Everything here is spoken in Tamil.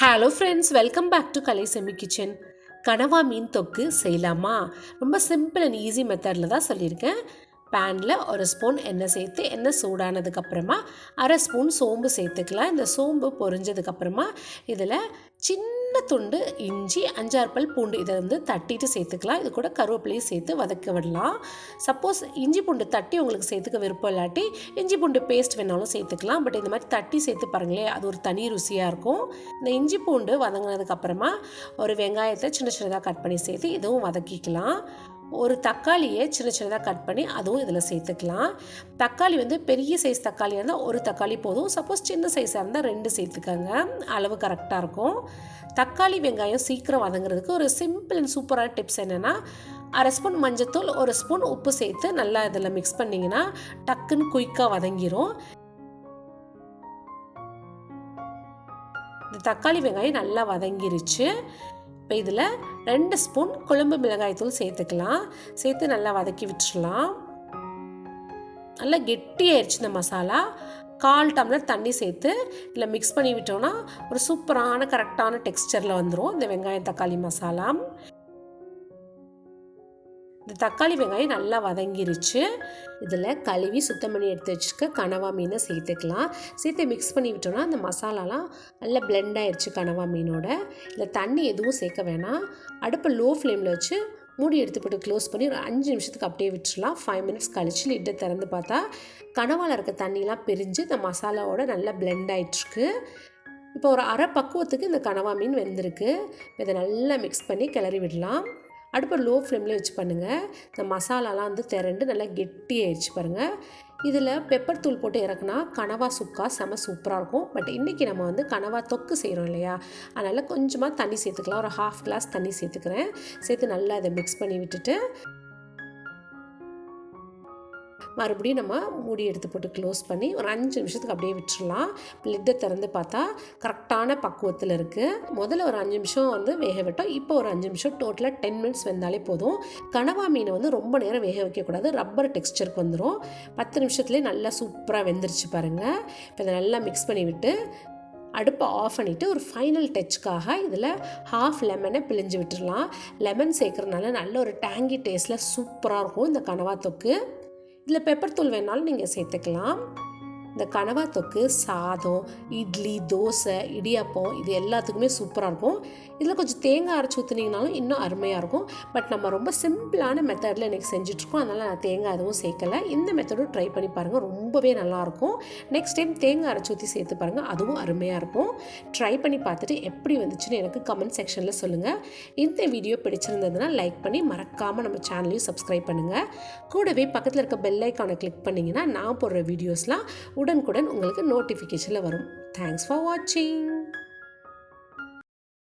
Hello friends welcome back to Kalai semi kitchen கனவா மீன் தொக்கு செய்யலாமா? ரொம்ப சிம்பிள் அண்ட் ஈஸி மெத்தடில் தான் சொல்லியிருக்கேன். பேனில் ஒரு ஸ்பூன் எண்ணெய் சேர்த்து எண்ணெய் சூடானதுக்கப்புறமா அரை ஸ்பூன் சோம்பு சேர்த்துக்கலாம். இந்த சோம்பு பொரிஞ்சதுக்கப்புறமா இதில் சின்ன துண்டு இஞ்சி அஞ்சாறு பல் பூண்டு இதை வந்து தட்டிட்டு சேர்த்துக்கலாம். இது கூட கருவேப்பிலையும் சேர்த்து வதக்க விடலாம். சப்போஸ் இஞ்சி பூண்டு தட்டி உங்களுக்கு சேர்த்துக்க விருப்பம் இல்லாட்டி இஞ்சி பூண்டு பேஸ்ட் வேணாலும் சேர்த்துக்கலாம். பட் இந்த மாதிரி தட்டி சேர்த்து பாருங்களேன் அது ஒரு தனி ருசியாக இருக்கும். இந்த இஞ்சி பூண்டு வதங்கினதுக்கப்புறமா ஒரு வெங்காயத்தை சின்ன சின்னதாக கட் பண்ணி சேர்த்து இதுவும் வதக்கிக்கலாம். ஒரு தக்காளியை சின்ன சின்னதாக கட் பண்ணி அதுவும் இதில் சேர்த்துக்கலாம். தக்காளி வந்து பெரிய சைஸ் தக்காளியாக இருந்தால் ஒரு தக்காளி போதும். சப்போஸ் சின்ன சைஸாக இருந்தால் ரெண்டு சேர்த்துக்கோங்க. அளவு கரெக்டாக இருக்கும். தக்காளி வெங்காயம் சீக்கிரம் வதங்குறதுக்கு ஒரு சிம்பிள் அண்ட் சூப்பரான டிப்ஸ் என்னென்னா அரை ஸ்பூன் மஞ்சத்தூள் ஒரு ஸ்பூன் உப்பு சேர்த்து நல்லா இதில் மிக்ஸ் பண்ணிங்கன்னா டக்குன்னு குயிக்காக வதங்கிரும். இந்த தக்காளி வெங்காயம் நல்லா வதங்கிருச்சு. இப்போ இதில் ரெண்டு ஸ்பூன் குழம்பு மிளகாய்த்தூள் சேர்த்துக்கலாம். சேர்த்து நல்லா வதக்கி விட்டுறலாம் நல்லா கெட்டியாயிருச்சு இந்த மசாலா. கால் டம்ளர் தண்ணி சேர்த்து இதில் மிக்ஸ் பண்ணி விட்டோம்னா ஒரு சூப்பரான கரெக்டான டெக்ஸ்டரில் வந்துடும் இந்த வெங்காயம் தக்காளி மசாலா. இந்த தக்காளி வெங்காயம் நல்லா வதங்கிருச்சு. இதில் கழுவி சுத்தம் பண்ணி எடுத்து வச்சுருக்க கனவா மீனை சேர்த்துக்கலாம். சேர்த்து மிக்ஸ் பண்ணி விட்டோன்னா அந்த மசாலாலாம் நல்லா பிளெண்ட் ஆயிடுச்சு கனவா மீனோட. இதில் தண்ணி எதுவும் சேர்க்க வேணாம். அடுப்பை லோ ஃப்ளேமில் வச்சு மூடி எடுத்து போட்டு க்ளோஸ் பண்ணி ஒரு அஞ்சு நிமிஷத்துக்கு அப்படியே விட்டுறலாம். ஃபைவ் மினிட்ஸ் கழிச்சு லிட்டை திறந்து பார்த்தா கனவால் இருக்க தண்ணிலாம் பிரிஞ்சு இந்த மசாலாவோட நல்லா பிளெண்ட் ஆகிட்டுருக்கு இப்போ ஒரு அரை பக்குவத்துக்கு இந்த கனவா மீன் வெந்திருக்கு. இதை நல்லா மிக்ஸ் பண்ணி கிளறி விடலாம். அடுப்பை லோ ஃப்ளேமில் வச்சு பண்ணுங்கள் இந்த மசாலாலாம் வந்து திரண்டு நல்லா கெட்டியாகிடுச்சு பாருங்கள் இதில் பெப்பர் தூள் போட்டு இறக்குனா கனவா சுக்கா செம சூப்பராக இருக்கும். பட் இன்றைக்கி நம்ம வந்து கனவா தொக்கு செய்கிறோம் இல்லையா? அதனால் கொஞ்சமாக தண்ணி சேர்த்துக்கலாம். ஒரு ஹாஃப் கிளாஸ் தண்ணி சேர்த்துக்கிறேன். சேர்த்து நல்லா அதை மிக்ஸ் பண்ணி விட்டுட்டு மறுபடியும் நம்ம மூடி எடுத்து போட்டு க்ளோஸ் பண்ணி ஒரு அஞ்சு நிமிஷத்துக்கு அப்படியே விட்டுடலாம் லிட்டை திறந்து பார்த்தா கரெக்டான பக்குவத்தில் இருக்குது முதல்ல ஒரு அஞ்சு நிமிஷம் வந்து வேக விட்டோம். இப்போ ஒரு அஞ்சு நிமிஷம் டோட்டலாக டென் மினிட்ஸ் வெந்தாலே போதும். கனவா மீனை வந்து ரொம்ப நேரம் வேக வைக்கக்கூடாது. ரப்பர் டெக்ஸ்டருக்கு வந்துடும் பத்து நிமிஷத்துலேயே நல்லா சூப்பராக வெந்துருச்சு பாருங்கள் இப்போ இதை நல்லா மிக்ஸ் பண்ணி விட்டு அடுப்பை ஆஃப் பண்ணிவிட்டு ஒரு ஃபைனல் டச்சுக்காக இதில் ஹாஃப் லெமனை பிழிஞ்சு விட்டுடலாம் லெமன் சேர்க்குறதுனால நல்ல ஒரு டேங்கி டேஸ்ட்டில் சூப்பராக இருக்கும் இந்த கனவா தொக்கு. இதில் பெப்பர் தூள் வேணாலும் நீங்கள் சேர்த்துக்கலாம். இந்த கனவா தொக்கு சாதம் இட்லி தோசை இடியாப்பம் இது எல்லாத்துக்குமே சூப்பராக இருக்கும். இதில் கொஞ்சம் தேங்காய் அரைச்சி ஊற்றுனீங்கனாலும் இன்னும் அருமையாக இருக்கும். பட் நம்ம ரொம்ப சிம்பிளான மெத்தடில் இன்றைக்கி செஞ்சிட்ருக்கோம். அதனால் நான் தேங்காய் எதுவும் சேர்க்கலை. இந்த மெத்தடும் ட்ரை பண்ணி பாருங்கள் ரொம்பவே நல்லாயிருக்கும் நெக்ஸ்ட் டைம் தேங்காய் அரைச்சி ஊற்றி சேர்த்து பாருங்கள் அதுவும் அருமையாக இருக்கும். ட்ரை பண்ணி பார்த்துட்டு எப்படி வந்துச்சுன்னு எனக்கு கமெண்ட் செக்ஷனில் சொல்லுங்கள் இந்த வீடியோ பிடிச்சிருந்ததுன்னா லைக் பண்ணி மறக்காமல் நம்ம சேனலையும் சப்ஸ்கிரைப் பண்ணுங்கள் கூடவே பக்கத்தில் இருக்க பெல் ஐக்கானை கிளிக் பண்ணிங்கன்னா நான் போடுற வீடியோஸ்லாம் உடனுக்குடன் உங்களுக்கு நோட்டிஃபிகேஷனில் வரும். தேங்க்ஸ் ஃபார் வாட்சிங்